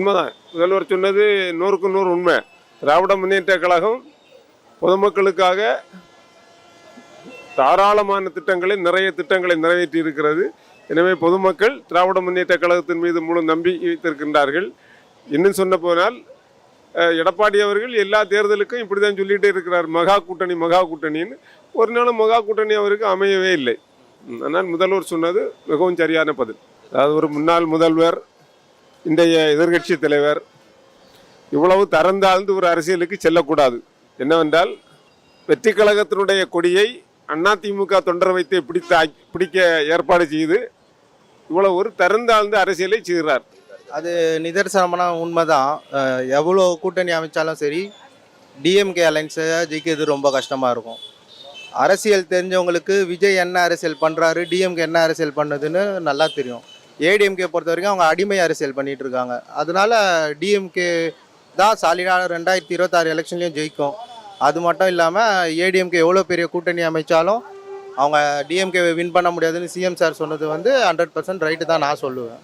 உண்மைதான். முதல்வர் சொன்னது நூறுக்கு நூறு உண்மை. திராவிட முன்னேற்ற கழகம் பொதுமக்களுக்காக தாராளமான திட்டங்களை நிறைய திட்டங்களை நிறைவேற்றி இருக்கிறது. எனவே பொதுமக்கள் திராவிட முன்னேற்ற கழகத்தின் மீது முழு நம்பிக்கை வைத்திருக்கின்றார்கள். இன்னும் சொன்ன போனால் எடப்பாடி அவர்கள் எல்லா தேர்தலுக்கும் இப்படி தான் சொல்லிகிட்டே இருக்கிறார். மகா கூட்டணி மகா கூட்டணின்னு. ஒரு நாளும் மகா கூட்டணி அவருக்கு அமையவே இல்லை. ஆனால் முதல்வர் சொன்னது மிகவும் சரியான பதில். அதாவது ஒரு முன்னாள் முதல்வர் இன்றைய எதிர்க்கட்சி தலைவர் இவ்வளவு தரந்தாழ்ந்து ஒரு அரசியலுக்கு செல்லக்கூடாது. என்னவென்றால் வெற்றி கழகத்தினுடைய கொடியை அதிமுக தொண்டர் வைத்து பிடித்த பிடிக்க ஏற்பாடு செய்து இவ்வளவு ஒரு தரந்தாழ்ந்த அரசியலை செய்கிறார். அது நிதர்சனமான உண்மைதான். எவ்வளோ கூட்டணி அமைச்சாலும் சரி டிஎம்கே அலைன்ஸை ஜெயிக்கிறது ரொம்ப கஷ்டமாக இருக்கும். அரசியல் தெரிஞ்சவங்களுக்கு விஜய் என்ன அரசியல் பண்ணுறாரு டிஎம்கே என்ன அரசியல் பண்ணுதுன்னு நல்லா தெரியும். ஏடிஎம்கே பொறுத்த வரைக்கும் அவங்க அடிமை அரசியல் பண்ணிட்டு இருக்காங்க. அதனால டிஎம்கே தான் சாலிடாக ரெண்டாயிரத்தி இருபத்தாறு எலெக்ஷன்லேயும் ஜெயிக்கும். அது மட்டும் இல்லாமல் ஏடிஎம்கே எவ்வளோ பெரிய கூட்டணி அமைச்சாலும் அவங்க டிஎம்கேவை வின் பண்ண முடியாதுன்னு சிஎம் சார் சொன்னது வந்து ஹண்ட்ரட் பர்சன்ட் ரைட்டு தான் நான் சொல்லுவேன்.